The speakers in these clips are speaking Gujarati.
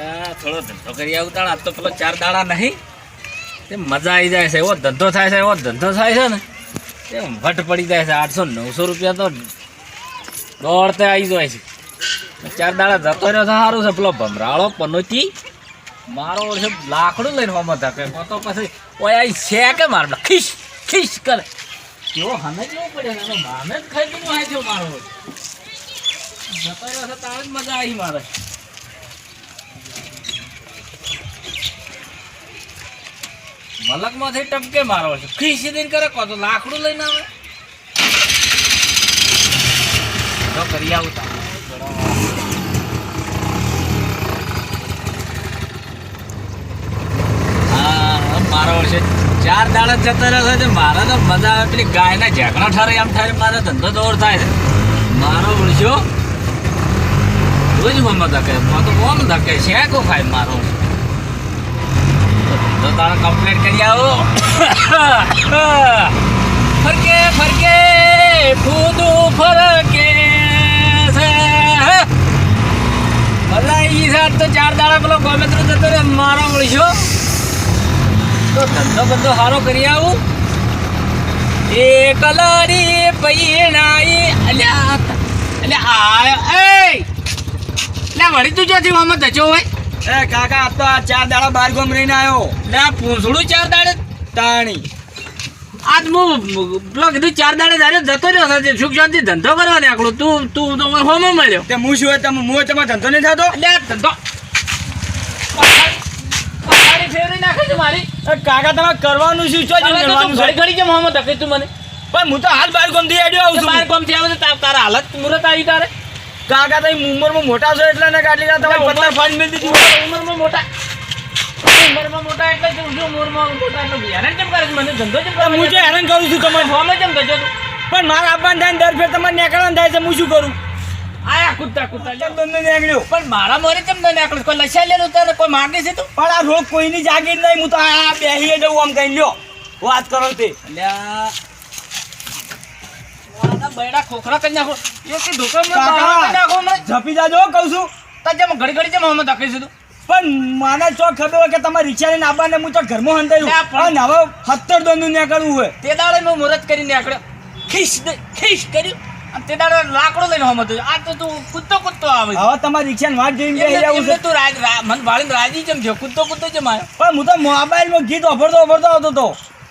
આ થોડો ધંધો કરી આવું તાણ. આજ તો પેલો ચાર દાડા નહીં. તે મજા આવી જાય છે. એવો ધંધો થાય છે, એવો ધંધો થાય છે ને. તે વટ પડી જાય છે. આઠસો નવસો રૂપિયા તો દોડતે આવી જાય છે. ચાર દાડા જતો રહ્યો છે સારું છે. પેલો ભમરાળો પનોતી, મારો છે, લાકડું લઈને હોમાં ધકે તો પછી ઓય આઈ છે કે માર ખીશ ખીશ કરે. કેવો હમે કેવું પડે મામે જ ખાઈ ગયું મારો. જતો રહ્યો છે, તારે જ મજા આવી મારે. મલકમાંથી ટપકે મારો છે. ખીસી દઈને કરે કહો તો લાકડું લઈને આવે. તો કરી આવું મારો છે. ચાર દાડા જતા રહે છે. મારે તો મજા આવે પેલી ગાયના ઝેકડા ઠરે એમ થાય મારે ધંધો દોર થાય છે. મારો ઓળશો રોજ મમ્મા ધકે. તો કોમ ધકે. છે કો ખાય મારો. તો તારે કમ્પ્લેટ કરી આવો. ફરકે ફરકે, ફૂદું ફરકે ભલા ઈ સાત તો ચાર દાડા પેલો ગોમેત્ર જતો રે મારો ઓળશો તો ધંધો બધો સારો કરી આવું. એ કલરી પૈણાઈ. અલ્યા અલ્યા આ, એ એટલે વળી તું જ્યાંથી મામા ધચો હોય? એ કાકા તો આ ચાર દાડા બાર ગોમ રહીને આવ્યો લે પૂંછડું ચાર દાડે તાણી. આજ હું પેલો કીધું ચાર દાડે દાડે જતો રહ્યો છે સુખ શાંતિ ધંધો કરવા આકડું. તું તું તો હોમ મળ્યો. તે હું શું હોય તમે હું હોય તમારે ધંધો નહીં થતો? લે ધંધો. મારી. કાકા તમારે કરવાનું શું છો? કરવાનું ઘડી ઘડી કેમ હોમો ધકે તું મને. પણ હું તો હાલ બાર ગોમથી આડ્યો આવું બાર છું. કોમથી આવે તારા હાલત મુરત આવી તારે. કાકા તમે ઉંમરમાં મોટા છો એટલે ને કાઢી તમારે ઉંમર- પત્તા ફાડી મેલી દીધી. ઉંમર- ઉંમરમાં મોટા ઉંમરમાં મોટા એટલે શું ઉંમરમાં મોટા એટલે હેરાન કેમ કરે મને ધંધો કેમ પણ હું જે હેરાન કરું છું તમારે. ફોર્મ કેમ ધજો પણ મારા આપવાનું થાય દર ફેર તમારે નીકળવાનું થાય છે હું શું કરું? આયા કૂદતા કૂદતા લે. તમને નીકળ્યો? પણ મારા મોરે કેમ ન નીકળ્યું? કોઈ લસ્યા લેલું કોઈ માગે છે તો? પણ આ રોગ કોઈની જાગીર નહીં. હું તો આ બેહીએ જવું આમ કઈ લ્યો. વાત કરો તે. અલ્યા બૈડા ખોખરા કરી નાખો. એ કે ધોકા મને કરી નાખો મને જપી જાજો કહું છું. તાર જેમ ઘડી ઘડી જેમ હમે ધકે છે પણ મને ચોક ખબર હોય કે તમારે રિક્ષા લઈને ને હું તો ઘરમાં હંતાયું પણ- હવે હત્તર દોનું નીકળવું હોય. તે દાડે મેં મુહૂર્ત કરીને નીકળ્યો. ખીસ ખીસ કર્યું. અને તે દાડે લાકડો લઈને હમે હતો આ તો તું કૂદતો કૂદતો આવે હવે તમારી રિક્ષા વાત જોઈને બેસી જવું છે. તું રાજ મન વાળીને રાજી જેમ છે કૂદતો કૂદતો જેમ આવ્યો? પણ હું તો મોબાઈલમાં ગીત ઓફરતો ઓફરતો આવતો હતો.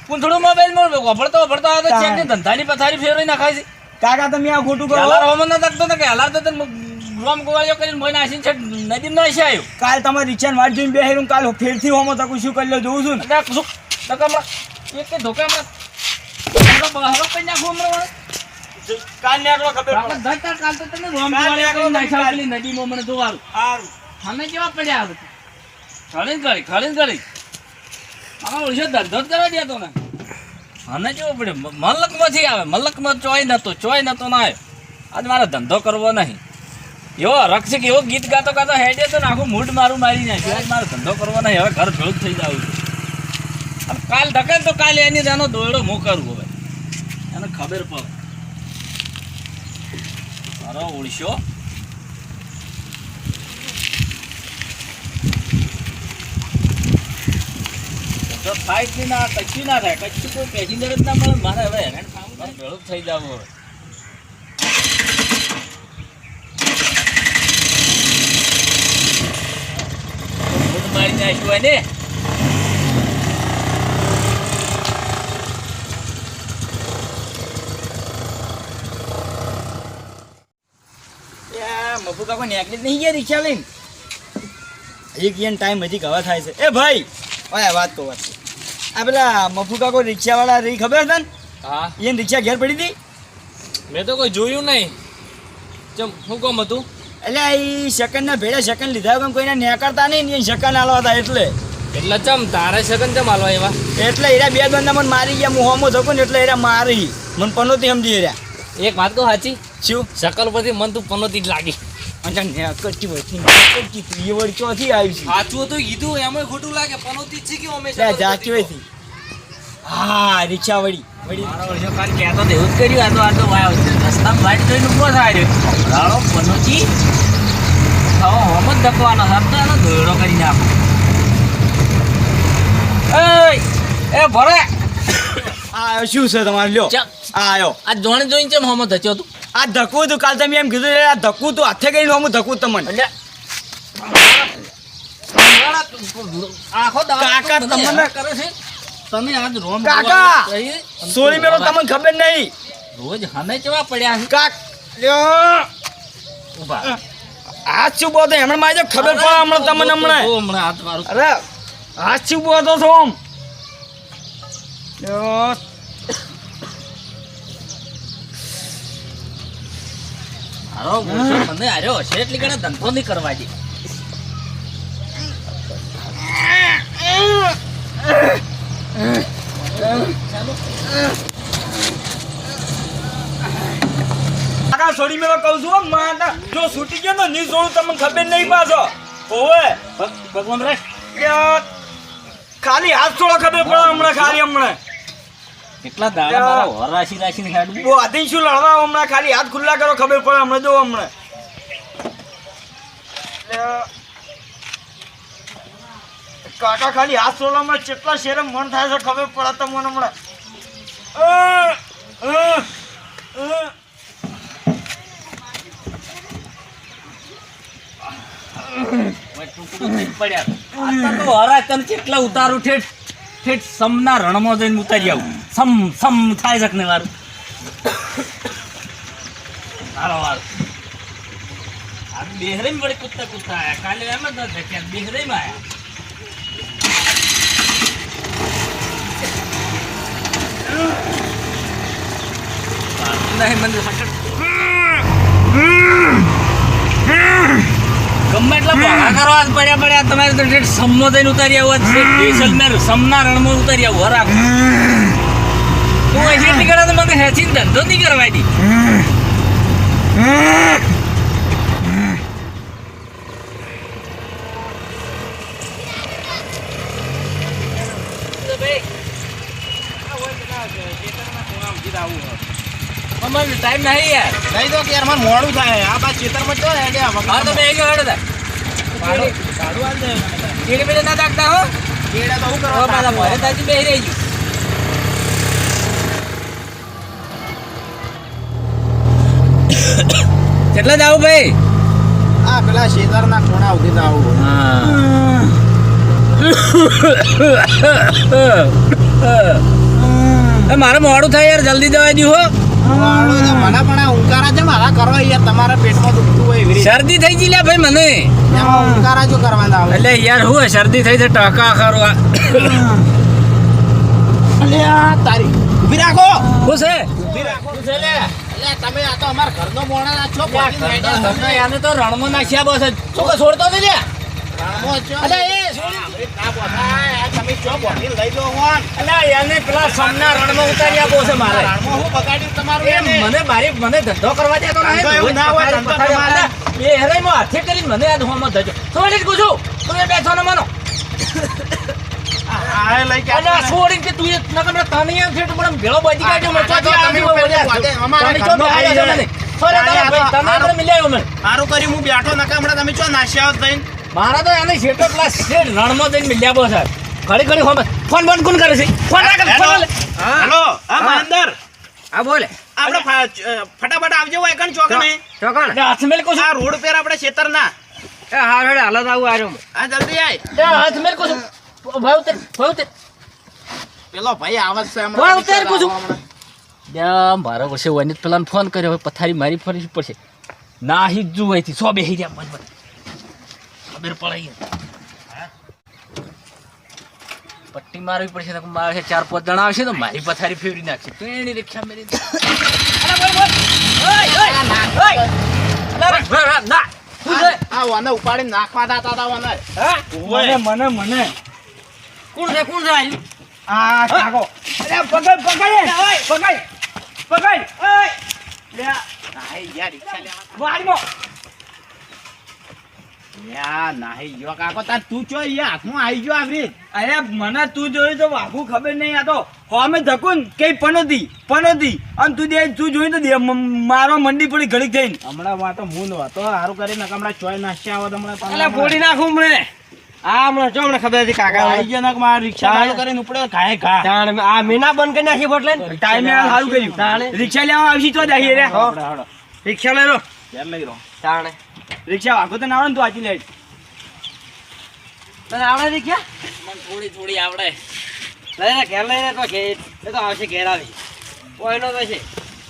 પૂંછડું મોબાઈલમાં ઓફરતો ઓફરતો આવતો. ચેક ધંધાની પથારી ફેરવી નાખાય છે. કાકા તમે આ ખોટું કરો હલાર હોમો ન થકતો ને કે હલાર તો તને ગોમ ગોવાળીઓ કરીને મોઈ નાસીને છેક નદીમાં નાસી આવ્યો કાલ તમારે રિક્ષાની વાટ જોઈને બેસી રહ્યું કાલ ફેરથી હોમો તકું શું કરી લો જોઉં છું ને શું તો એક કે ધોકા હમણાં હમણાં બહાર કરી નાખું હમણાં વળે. કાલ નીકળો ખબર આપણે પડે. ધરતા કાલ તો તને રોમ ગોવાળીઓ કાલ. નદીમાં મને જોવાનું હારું. અમે કેવા પડ્યા હવે ખળીને કરી ખળીને કરી આમાં ઓળશો ધંધો જ કરવા દેતો ને મને કેવું પડે મલકમાંથી આવે, મલકમાં ચોય નહોતો ચોય નહોતો ના આવ્યો આજ મારે ધંધો કરવો નહીં. એવો રક્ષક એવો ગીત ગાતો ગાતો હેડે તો ને, આખું મૂડ મારું મારી નાખ્યું. આજ મારે ધંધો કરવો નહીં, હવે ઘર ભેળું થઈ જાવ છું. કાલ ઢકે તો કાલે એની એનો દોયડો હું કરું હવે. એને ખબર પડે. મારો ઓળશો. તો ના કચ્છું ના થાય. કચ્છું કોઈ પેસેન્જર જ ના મળે મારે હવે હેરાન થવું ભેળું થઈ જવું મૂડ મારી નાખ્યું હોય ને મફુ કાકો નીકળી જ નહીં ગયા રિક્ષા લઈને. એક યન ટાઈમ હજી ગવા થાય છે. એ ભાઈ ઓય વાત તો વાત આ પેલા મફુ કાકો રિક્ષાવાળા રહી ખબર હતા ને હા. એને રિક્ષા ઘેર પડી હતી? મેં તો કોઈ જોયું નહીં. ચમ શું કોમ હતું? એટલે એ સેકન્ડના ભેળે સેકન્ડ લીધા વગર કોઈને નેકળતા નહીં ને સેકન્ડ આલવા હતા એટલે. એટલે ચમ તારે શકન ચમ હાલવા એવા? એટલે એરા બે બંદા મને મારી ગયા હું હોમો થકો ને એટલે એરા મારી. મને પનોતી સમજી એરા એક વાત કહું સાચી? શું? શકલ પરથી મન તું પનોતી જ લાગી. અને વળી ચોથી આવી છે? સાચું કીધું એમાં ખોટું લાગે. પનોતી છે કે અમે ત્યાં જાચી હા રિક્ષા વળી વળી. કાલ કહેતો તો એવું જ કર્યું આ તો આ તો વાયો છે. રસ્તામાં વાઈટ જોઈને ઊભો થાય રહ્યો. રાળો પનોચી હવે હોમ જ ધકવાનો. છે તો એનો દોયડો કરી નાખો. એ ભરે. આ શું છે તમારે? લ્યો. આ આવ્યો આ જોણે જોઈને ચેમ હમો ધચ્યો તું? આ ધક્કું તું કાલ તમે એમ કીધું આ ધક્કું તું હાથે કરીને હું ધકું તમને. કાકા, તમને- કરે છે. તમે આજ રોમ કાકા! જોવા જઈ અને સોરી મેરો તમને ખબર નહીં. રોજ હમે કેવા પડ્યા છે? કાક લ્યો. હાથ શું બોતો હમણાં મારે ખબર પડે હમણાં તમને હમણાં. હમણાં હાથ મારું અરે હાથ શું બોતો છો આમ લ્યો. હારો બોલશો, મને હાર્યો હશે એટલી ઘણા ધંધો નહીં કરવા દે. કાકા છોડી મેળો કહું છું માતા ગયો ને ની છોડું તમને ખબર નહીં પાછો. ઓવે ભગવાન ખાલી હાથ થોડો ખબર પડે હમણાં ખાલી હમણાં. કેટલા દાડા મારા હોર રાશી રાશીને ખાડું બો આધી શું લડવા? હમણાં ખાલી હાથ ખુલ્લા કરો ખબર પડે હમણાં જો હમણાં. કાકા ખાલી હાથ છોડવામાં કેટલા શેરે મન થાય છે ખબર પડે હમણાં. હવે ટુકડું થઈ પડ્યા. તો હરા તને કેટલા ઉતારું ઠેઠ? ઠેઠ સમના રણમાં જઈને ઉતારી આવું. સમ સમ થાય છે ને વાર હાલો આ બેહરે વળી કૂદતા કૂદતા આયા. કાલે એમ જ ધક્યા બેહરે માં મને ગમે એટલા ભોગા કરવા જ પડ્યા પડ્યા તમારે તો સમનો થઈને ઉતારી આવું. છે સમના રણમાં ઉતારી આવું. હરાક તું અહીં કરે તો મને હેચીને ધંધો નહીં કરવા દી. અમારે ટાઈમ નહીં યાર. નહીં તો કે યાર મારે મોડું થાય. આ બા ચેતરમાં ચો ને આ હા તો બે ગયો હડ દે ચીડી પેડે ના દાખતા હો? કેડા તો હું કરવા પાછા મોરે તાજી બેહી રહી ગયું કેટલા જાવ ભાઈ? આ પેલા શેતરના ખૂણા ઉધી જાવ મારે મોડું થાય યાર જલ્દી જવા દઉં હો. મને પણ આ ઊંકારા છે મારા કરવા યાર તમારા પેટમાં દુખતું હોય શરદી થઈ ગઈ લ્યા ભાઈ મને. ઊંકારા જો કરવાના આવે એટલે યાર હું શરદી થઈ છે ટકા ખરવા અલ્યા તારી. રાખો. શું છે? રાખો. અલ્યા તમે આ તો અમારા ઘરનો મોણા છો યાને તો રણમાં નાખ્યા બસ શું કે છોડતો નથી લ્યા? રામો છો? અલ્યા, એ છોડી. ના બોલાય? આ તમે ચો બોલી લઈ લો? મને મારી મને ધંધો કરવા દેતો તો ધંધો એવું ના હોય, રોજ ધંધો પથારી તમારે. પથારી. એ હેરાઈમાં હાથે કરીને મને યાદ હોમત થજો થોડી જ પૂછું તમે બેસો ને મનો? આ લઈ કે અને છોડીને કે તું એ નકર તને એમ છે તો ભેળો બાજી કાઢ્યો મને આ તમે અમારા તમે ચો ઘરનો છો ભાઈ મને. તમે તમે આપણે મિલાયો મને. સારું કર્યું હું બેઠો નકા તમે ચો નાશ્યા થઈને મારા તો એને શેઠો પેલા શેઠ રણમાં જઈને મિલ્યા બો સાહેબ ઘડી ઘડી ફોન ફોન બંધ કોણ કરે છે? ફોન ના ફોન હેલો? હા. મહેન્દર. હા બોલે. આપણે ફટાફટ આવજો હોય કણ ચોકને ચોકણ હાથ મેલ કો આ રોડ પર આપણે ખેતરના. એ હાર હેડે હાલત આવું આર્યો આ જલ્દી આય. એ હાથ મેલ કો ભાવ તે ભાવ પેલો ભાઈ આવત છે વાહ, ઉતાર કુછ. યા વર્ષે વનિત પેલા ફોન કર્યો. હવે પથારી મારી ફરી પડશે. ના હી જ જોવાયથી સો બેહી રહ્યા મજ મજ ખબર પડાઈ પટ્ટી મારવી પડશે મારે ચાર પાંચ જણા આવશે તો મારી પથારી ફેરવી નાખશે. તો એની રિક્ષા મેરી ના. ઉપાડી આ વાને ઉપાડીને નાખવા દાતા મને મને મને. કોણ છે કોણ છે? આ કાકો. અરે પકડ પકડ પકડ પકડ. ઓય. લે નાહી યાર ઈચ્છા લેવા. વાડમો યા નાહી ગયો કાકો. તાર તું ચો ઈ હાથમાં આવી ગયો આવી અરે મને તું જોયું તો વાઘું ખબર નહીં આ તો. હોમે ધકુન કે પનોતી પનોતી અને તું દે તું જોયું તો દે મારો મંડી પડી ઘડીક થઈને. હમણાં વાત હું નહોતો સારું કરીને હમણાં ચોય નાસ્યા આવત હમણાં ફોડી નાખું મને આ હમણાં જો ખબર હતી કાકા આવી ગયો ને કે રિક્ષા ચાલુ કરીને ઉપડે તાણ આ મીના બંધ કરી નાખી બોટલે ટાઈમે સારું કર્યું. રિક્ષા લેવા આવશી તો રે. રિક્ષા લઈ લો ઘેર લઈ રહો. તાણે. રિક્ષા વાગો તો ના આવડે ને તું આજી લે તને આવડે રિક્ષા મને થોડી થોડી આવડે. ઘેર તો ઘેર. એ તો આવશે ઘેર આવી. તો છે.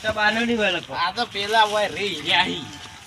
તો બારનો નહીં હોય આ તો પેલા હોય રે રહ્યા